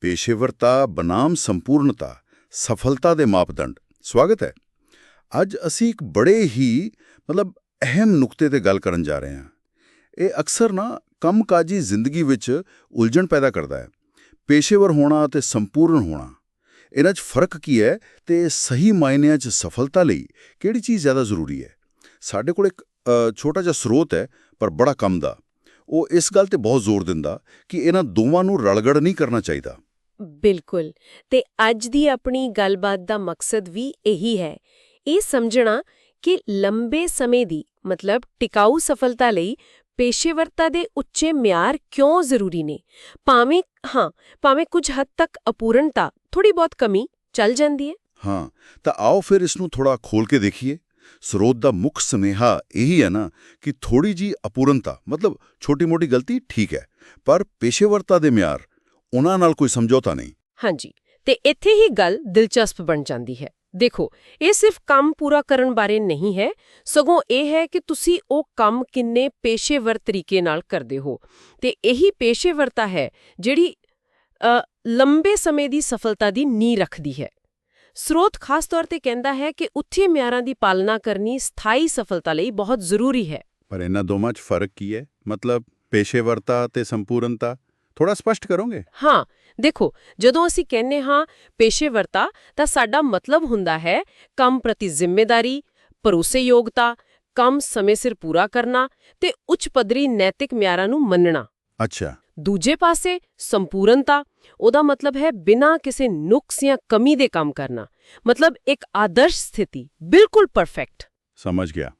ਪੇਸ਼ੇਵਰਤਾ ਬਨਾਮ ਸੰਪੂਰਨਤਾ ਸਫਲਤਾ ਦੇ ਮਾਪਦੰਡ। ਸਵਾਗਤ ਹੈ। ਅੱਜ ਅਸੀਂ ਇੱਕ ਬੜੇ ਹੀ, ਮਤਲਬ ਅਹਿਮ ਨੁਕਤੇ ਤੇ ਗੱਲ ਕਰਨ ਜਾ ਰਹੇ ਹਾਂ। ਇਹ ਅਕਸਰ ਨਾ ਕੰਮਕਾਜੀ ਜ਼ਿੰਦਗੀ ਵਿੱਚ ਉਲਝਣ ਪੈਦਾ ਕਰਦਾ ਹੈ। ਪੇਸ਼ੇਵਰ ਹੋਣਾ ਤੇ ਸੰਪੂਰਨ ਹੋਣਾ। ਇਹਨਾਂ 'ਚ ਫ਼ਰਕ ਕੀ ਹੈ ਤੇ ਸਹੀ ਮਾਇਨਿਆਂ 'ਚ ਸਫਲਤਾ ਲਈ ਕਿਹੜੀ ਚੀਜ਼ ਜ਼ਿਆਦਾ ਜ਼ਰੂਰੀ ਹੈ? ਸਾਡੇ ਕੋਲ ਇੱਕ ਛੋਟਾ ਜਿਹਾ ਸਰੋਤ ਹੈ, ਪਰ ਬੜਾ ਕੰਮ ਦਾ। ਉਹ ਇਸ ਗੱਲ ਤੇ ਬਹੁਤ ਜ਼ੋਰ ਦਿੰਦਾ ਕਿ ਇਹਨਾਂ ਦੋਵਾਂ ਨੂੰ ਰਲਗੜ ਨਹੀਂ ਕਰਨਾ ਚਾਹੀਦਾ। ਬਿਲਕੁਲ। ਤੇ ਅੱਜ ਦੀ ਆਪਣੀ ਗੱਲਬਾਤ ਦਾ ਮਕਸਦ ਵੀ ਇਹੀ ਹੈ। ਇਹ ਸਮਝਣਾ ਕਿ ਲੰਬੇ ਸਮੇਂ ਦੀ, ਮਤਲਬ ਟਿਕਾਊ ਸਫਲਤਾ ਲਈ ਪੇਸ਼ੇਵਰਤਾ ਦੇ ਉੱਚੇ ਮਿਆਰ ਕਿਉਂ ਜ਼ਰੂਰੀ ਨੇ? ਭਾਵੇਂ, ਹਾਂ, ਭਾਵੇਂ ਕੁਝ ਹੱਦ ਤੱਕ ਅਪੂਰਣਤਾ ਥੋੜੀ ਬਹੁਤ ਕਮੀ ਚੱਲ ਜਾਂਦੀ ਹੈ। ਹਾਂ, ਤਾਂ ਆਓ ਫਿਰ ਇਸ ਨੂੰ ਥੋੜਾ ਖੋਲ ਕੇ ਦੇਖੀਏ। ਸਰੋਤ ਦਾ ਮੁੱਖ ਸੁਨੇਹਾ ਇਹੀ ਹੈ ਨਾ ਕਿ ਥੋੜੀ ਜੀ ਅਪੂਰਨਤਾ, ਮਤਲਬ ਛੋਟੀ-ਮੋਟੀ ਗਲਤੀ ਠੀਕ ਹੈ, ਪਰ ਪੇਸ਼ੇਵਰਤਾ ਦੇ ਮਿਆਰ ਉਹਨਾਂ ਨਾਲ ਕੋਈ ਸਮਝੌਤਾ ਨਹੀਂ। ਹਾਂਜੀ ਤੇ ਇੱਥੇ ਹੀ ਗੱਲ ਦਿਲਚਸਪ ਬਣ ਜਾਂਦੀ ਹੈ। ਦੇਖੋ ਇਹ ਸਿਰਫ ਕੰਮ ਪੂਰਾ ਕਰਨ ਬਾਰੇ ਨਹੀਂ ਹੈ ਸਗੋਂ ਇਹ ਹੈ ਕਿ ਤੁਸੀਂ ਉਹ ਕੰਮ ਕਿੰਨੇ ਪੇਸ਼ੇਵਰ ਤਰੀਕੇ ਨਾਲ ਕਰਦੇ ਹੋ। ਤੇ ਇਹੀ ਪੇਸ਼ੇਵਰਤਾ ਹੈ ਜਿਹੜੀ ਲੰਬੇ ਸਮੇਂ ਦੀ ਸਫਲਤਾ ਦੀ ਨੀਂਹ ਰੱਖਦੀ ਹੈ। ਸਰੋਤ ਖਾਸ ਤੌਰ ਤੇ ਕਹਿੰਦਾ ਹੈ ਕਿ ਉੱਚੇ ਮਿਆਰਾਂ ਦੀ ਪਾਲਣਾ ਕਰਨੀ ਸਥਾਈ ਸਫਲਤਾ ਲਈ ਬਹੁਤ ਜ਼ਰੂਰੀ ਹੈ। ਪਰ ਇਹਨਾਂ ਦੋਵਾਂ 'ਚ ਫ਼ਰਕ ਕੀ ਹੈ? ਮਤਲਬ ਪੇਸ਼ੇਵਰਤਾ ਤੇ ਸੰਪੂਰਨਤਾ? ਥੋੜਾ ਸਪਸ਼ਟ ਕਰੋਗੇ? ਹਾਂ ਦੇਖੋ ਜਦੋਂ ਅਸੀਂ ਕਹਿੰਨੇ ਹਾਂ ਪੇਸ਼ੇਵਰਤਾ ਤਾਂ ਸਾਡਾ ਮਤਲਬ ਹੁੰਦਾ ਹੈ ਕੰਮ ਪ੍ਰਤੀ ਜ਼ਿੰਮੇਵਾਰੀ ਭਰੋਸੇਯੋਗਤਾ ਕੰਮ ਸਮੇਂ ਸਿਰ ਪੂਰਾ ਕਰਨਾ ਤੇ ਉੱਚ ਪੱਧਰੀ ਨੈਤਿਕ ਮਿਆਰਾਂ ਨੂੰ ਮੰਨਣਾ। ਅੱਛਾ। ਦੂਜੇ ਪਾਸੇ ਸੰਪੂਰਨਤਾ ਉਹਦਾ ਮਤਲਬ ਹੈ ਬਿਨਾਂ ਕਿਸੇ ਨੁਕਸ ਜਾਂ ਕਮੀ ਦੇ ਕੰਮ ਕਰਨਾ। ਮਤਲਬ ਇੱਕ ਆਦਰਸ਼ ਸਥਿਤੀ ਬਿਲਕੁਲ ਪਰਫੈਕਟ। ਸਮਝ ਗਿਆ।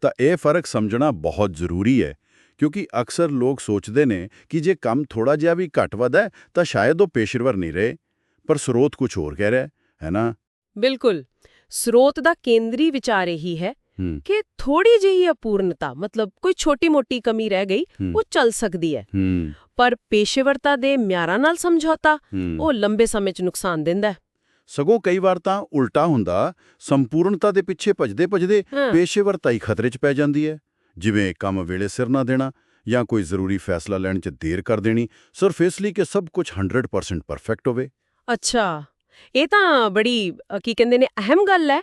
ਤਾਂ ਇਹ ਫ਼ਰਕ ਸਮਝਣਾ ਬਹੁਤ ਜ਼ਰੂਰੀ ਹੈ ਕਿਉਂਕਿ ਅਕਸਰ ਲੋਕ ਸੋਚਦੇ ਨੇ ਕਿ ਜੇ ਕੰਮ ਥੋੜਾ ਜਿਹਾ ਵੀ ਘੱਟ ਵੱਧ ਤਾਂ ਸ਼ਾਇਦ ਉਹ ਪੇਸ਼ੇਵਰ ਨਹੀਂ ਰਹੇ। ਪਰ ਸਰੋਤ ਕੁਝ ਹੋਰ ਕਹਿ ਰਿਹਾ ਹੈ, ਨਾ? ਬਿਲਕੁਲ। ਸਰੋਤ ਦਾ ਕੇਂਦਰੀ ਵਿਚਾਰ ਇਹੀ ਹੈ ਕਿ ਥੋੜੀ ਜਿਹੀ ਅਪੂਰਨਤਾ ਮਤਲਬ ਕੋਈ ਛੋਟੀ-ਮੋਟੀ ਕਮੀ ਰਹਿ ਗਈ ਉਹ ਚੱਲ ਸਕਦੀ ਹੈ। ਪਰ ਪੇਸ਼ੇਵਰਤਾ ਦੇ ਮਿਆਰਾਂ ਨਾਲ ਸਮਝੌਤਾ ਉਹ ਲੰਬੇ ਸਮੇਂ 'ਚ ਨੁਕਸਾਨ ਦਿੰਦਾ ਹੈ। ਸਗੋਂ ਕਈ ਵਾਰ ਤਾਂ ਉਲਟਾ ਹੁੰਦਾ ਸੰਪੂਰਨਤਾ ਦੇ ਪਿੱਛੇ ਭਜਦੇ ਭਜਦੇ ਪੇਸ਼ੇਵਰਤਾ ਹੀ ਖਤਰੇ 'ਚ ਪੈ ਜਾਂਦੀ ਹੈ। ਜਿਵੇਂ ਕੰਮ ਵੇਲੇ ਸਿਰ ਨਾ ਦੇਣਾ ਜਾਂ ਕੋਈ ਜ਼ਰੂਰੀ ਫੈਸਲਾ ਲੈਣ 'ਚ ਦੇਰ ਕਰ ਦੇਣੀ ਸਿਰਫ ਇਸ ਲਈ ਕਿ ਸਭ ਕੁਝ 100% ਪਰਫੈਕਟ ਹੋਵੇ। ਅੱਛਾ ਇਹ ਤਾਂ ਬੜੀ ਕੀ ਕਹਿੰਦੇ ਨੇ ਅਹਿਮ ਗੱਲ ਹੈ।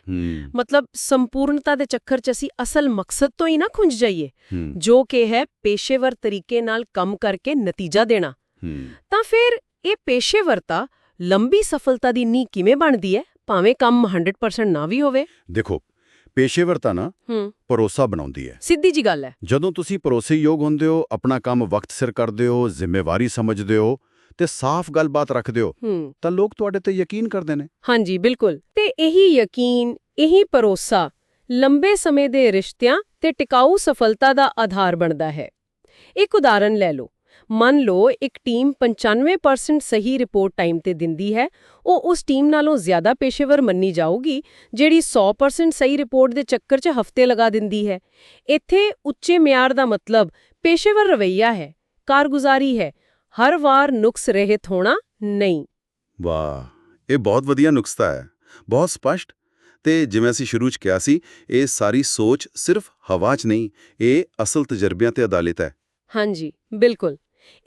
ਮਤਲਬ ਸੰਪੂਰਨਤਾ ਦੇ ਚੱਕਰ 'ਚ ਅਸੀਂ ਅਸਲ ਮਕਸਦ ਤੋਂ ਹੀ ਨਾ ਖੁੰਝ ਜਾਈਏ। ਜੋ ਕਿ ਹੈ ਪੇਸ਼ੇਵਰ ਤਰੀਕੇ ਨਾਲ ਕੰਮ ਕਰਕੇ ਨਤੀਜਾ ਦੇਣਾ। ਤਾਂ ਫਿਰ ਇਹ ਪੇਸ਼ੇਵਰਤਾ ਲੰਬੀ ਸਫਲਤਾ ਦੀ ਨੀਂਹ ਕਿਵੇਂ ਬਣਦੀ ਹੈ? ਭਾਵੇਂ ਕੰਮ 100% ਨਾ ਵੀ ਹੋਵੇ। ਦੇਖੋ ਪੇਸ਼ੇਵਰਤਾ ਨਾ ਹੂੰ। ਭਰੋਸਾ ਬਣਾਉਂਦੀ ਹੈ। ਸਿੱਧੀ ਜੀ ਗੱਲ ਹੈ। ਜਦੋਂ ਤੁਸੀਂ ਭਰੋਸੇਯੋਗ ਹੁੰਦੇ ਹੋ ਆਪਣਾ ਕੰਮ ਵਕਤ ਸਿਰ ਕਰਦੇ ਹੋ ਜ਼ਿੰਮੇਵਾਰੀ ਸਮਝਦੇ ਹੋ ਤੇ ਸਾਫ਼ ਗੱਲਬਾਤ ਰੱਖਦੇ ਹੋ। ਤਾਂ ਲੋਕ ਤੁਹਾਡੇ ਤੇ ਯਕੀਨ ਕਰਦੇ ਨੇ। ਹਾਂਜੀ ਬਿਲਕੁਲ। ਤੇ ਇਹੀ ਯਕੀਨ ਇਹੀ ਭਰੋਸਾ ਲੰਬੇ ਸਮੇਂ ਦੇ ਰਿਸ਼ਤਿਆਂ ਤੇ ਟਿਕਾਊ ਸਫਲਤਾ ਦਾ ਆਧਾਰ ਬਣਦਾ ਹੈ। ਇੱਕ ਉਦਾਹਰਨ ਲੈ ਲਓ। ਮੰਨ ਲਓ ਇੱਕ ਟੀਮ 95% ਸਹੀ ਰਿਪੋਰਟ ਟਾਈਮ ਤੇ ਦਿੰਦੀ ਹੈ ਉਹ ਉਸ ਟੀਮ ਨਾਲੋਂ ਜ਼ਿਆਦਾ ਪੇਸ਼ੇਵਰ ਮੰਨੀ ਜਾਊਗੀ ਜਿਹੜੀ 100% ਸਹੀ ਰਿਪੋਰਟ ਦੇ ਚੱਕਰ 'ਚ ਹਫ਼ਤੇ ਲਗਾ ਦਿੰਦੀ ਹੈ। ਇੱਥੇ ਉੱਚੇ ਮਿਆਰ ਦਾ ਮਤਲਬ ਪੇਸ਼ੇਵਰ ਰਵੱਈਆ ਹੈ ਕਾਰਗੁਜ਼ਾਰੀ ਹੈ ਹਰ ਵਾਰ ਨੁਕਸ ਰਹਿਤ ਹੋਣਾ ਨਹੀਂ। ਵਾਹ ਇਹ ਬਹੁਤ ਵਧੀਆ ਨੁਕਸਤਾ ਹੈ ਬਹੁਤ ਸਪਸ਼ਟ। ਤੇ ਜਿਵੇਂ ਅਸੀਂ ਸ਼ੁਰੂ 'ਚ ਕਿਹਾ ਸੀ ਇਹ ਸਾਰੀ ਸੋਚ ਸਿਰਫ ਹਵਾ 'ਚ ਨਹੀਂ ਇਹ ਅਸਲ ਤਜਰਬਿਆਂ ਤੇ ਆਧਾਰਿਤ ਹੈ। ਹਾਂਜੀ ਬਿਲਕੁਲ।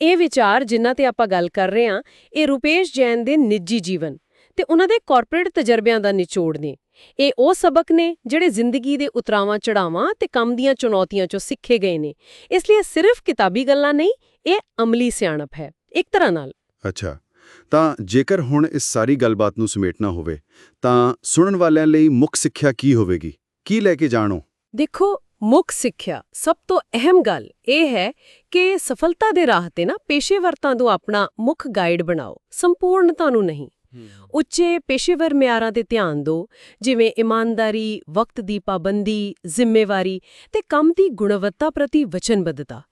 ਇਹ ਵਿਚਾਰ ਜਿਨ੍ਹਾਂ ਤੇ ਆਪਾਂ ਗੱਲ ਕਰ ਰਹੇ ਹਾਂ ਇਹ ਰੁਪੇਸ਼ ਜੈਨ ਦੇ ਨਿੱਜੀ ਜੀਵਨ ਤੇ ਉਹਨਾਂ ਦੇ ਕਾਰਪੋਰੇਟ ਤਜਰਬਿਆਂ ਦਾ ਨਿਚੋੜ ਨੇ। ਇਹ ਉਹ ਸਬਕ ਨੇ ਜਿਹੜੇ ਜ਼ਿੰਦਗੀ ਦੇ ਉਤਰਾਵਾਂ ਚੜਾਵਾਂ ਤੇ ਕੰਮ ਦੀਆਂ ਚੁਣੌਤੀਆਂ ਚੋਂ ਸਿੱਖੇ ਗਏ ਨੇ। ਇਸ ਲਈ ਸਿਰਫ ਕਿਤਾਬੀ ਗੱਲਾਂ ਨਹੀਂ ਇਹ ਅਮਲੀ ਸਿਆਣਪ ਹੈ। ਇੱਕ ਤਰ੍ਹਾਂ ਨਾਲ। ਅੱਛਾ। ਤਾਂ ਜੇਕਰ ਹੁਣ ਇਸ ਸਾਰੀ ਗੱਲਬਾਤ ਨੂੰ ਸਮੇਟਣਾ ਹੋਵੇ ਤਾਂ ਸੁਣਨ ਵਾਲਿਆਂ ਲਈ ਮੁੱਖ ਸਿੱਖਿਆ ਕੀ ਹੋਵੇਗੀ? ਕੀ ਲੈ ਕੇ ਜਾਣੋ ਦੇਖੋ ਮੁੱਖ ਸਿੱਖਿਆ ਸਭ ਤੋਂ ਅਹਿਮ ਗੱਲ ਇਹ ਹੈ ਕਿ ਸਫਲਤਾ ਦੇ ਰਾਹ ਤੇ ਨਾ ਪੇਸ਼ੇਵਰਤਾ ਨੂੰ ਆਪਣਾ ਮੁੱਖ ਗਾਈਡ ਬਣਾਓ ਸੰਪੂਰਨਤਾ ਨੂੰ ਨਹੀਂ। ਉੱਚੇ ਪੇਸ਼ੇਵਰ ਮਿਆਰਾਂ ਤੇ ਧਿਆਨ ਦਿਓ ਜਿਵੇਂ ਇਮਾਨਦਾਰੀ ਵਕਤ ਦੀ ਪਾਬੰਦੀ ਜ਼ਿੰਮੇਵਾਰੀ ਤੇ ਕੰਮ ਦੀ ਗੁਣਵੱਤਾ ਪ੍ਰਤੀ ਵਚਨਬੱਧਤਾ।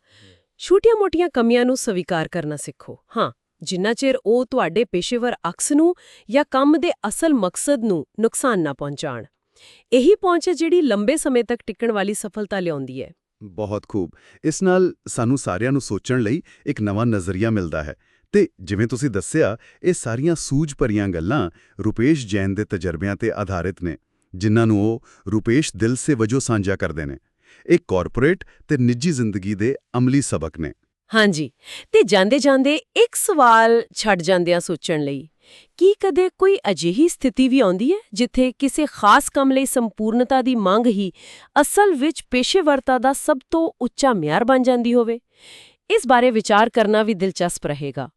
ਛੋਟੀਆਂ-ਮੋਟੀਆਂ ਕਮੀਆਂ ਨੂੰ ਸਵੀਕਾਰ ਕਰਨਾ ਸਿੱਖੋ। ਹਾਂ ਜਿੰਨਾ ਚਿਰ ਉਹ ਤੁਹਾਡੇ ਪੇਸ਼ੇਵਰ ਅਕਸ ਨੂੰ ਜਾਂ ਕੰਮ ਦੇ ਅਸਲ ਮਕਸਦ ਨੂੰ ਨੁਕਸਾਨ ਨਾ ਪਹੁੰਚਾਣ ਇਹੀ ਪਹੁੰਚ ਹੈ ਜਿਹੜੀ ਲੰਬੇ ਸਮੇਂ ਤੱਕ ਟਿਕਣ ਵਾਲੀ ਸਫਲਤਾ ਲਿਆਉਂਦੀ ਹੈ। ਬਹੁਤ ਖੂਬ। ਇਸ ਨਾਲ ਸਾਨੂੰ ਸਾਰਿਆਂ ਨੂੰ ਸੋਚਣ ਲਈ ਇੱਕ ਨਵਾਂ ਨਜ਼ਰੀਆ ਮਿਲਦਾ ਹੈ। ਤੇ ਜਿਵੇਂ ਤੁਸੀਂ ਦੱਸਿਆ ਇਹ ਸਾਰੀਆਂ ਸੂਝ ਭਰੀਆਂ ਗੱਲਾਂ ਰੁਪੇਸ਼ ਜੈਨ ਦੇ ਤਜਰਬਿਆਂ ਤੇ ਆਧਾਰਿਤ ਨੇ ਜਿਨ੍ਹਾਂ ਨੂੰ ਉਹ ਰੁਪੇਸ਼ ਦਿਲ ਸੇ ਵਜੋਂ ਸਾਂਝਾ ਕਰਦੇ ਨੇ। ਇਹ ਕਾਰਪੋਰੇਟ ਤੇ ਨਿੱਜੀ ਜ਼ਿੰਦਗੀ ਦੇ ਅਮਲੀ ਸਬਕ ਨੇ। ਹਾਂਜੀ। ਤੇ ਜਾਂਦੇ ਜਾਂਦੇ ਇੱਕ ਸਵਾਲ ਛੱਡ ਜਾਂਦਿਆਂ ਸੋਚਣ ਲਈ ਕੀ ਕਦੇ ਕੋਈ ਅਜਿਹੀ ਸਥਿਤੀ ਵੀ ਆਉਂਦੀ ਹੈ ਜਿੱਥੇ ਕਿਸੇ ਖਾਸ ਕੰਮ ਲਈ ਸੰਪੂਰਨਤਾ ਦੀ ਮੰਗ ਹੀ ਅਸਲ ਵਿੱਚ ਪੇਸ਼ੇਵਰਤਾ ਦਾ ਸਭ ਤੋਂ ਉੱਚਾ ਮਿਆਰ ਬਣ ਜਾਂਦੀ ਹੋਵੇ? ਇਸ ਬਾਰੇ ਵਿਚਾਰ ਕਰਨਾ ਵੀ ਦਿਲਚਸਪ ਰਹੇਗਾ।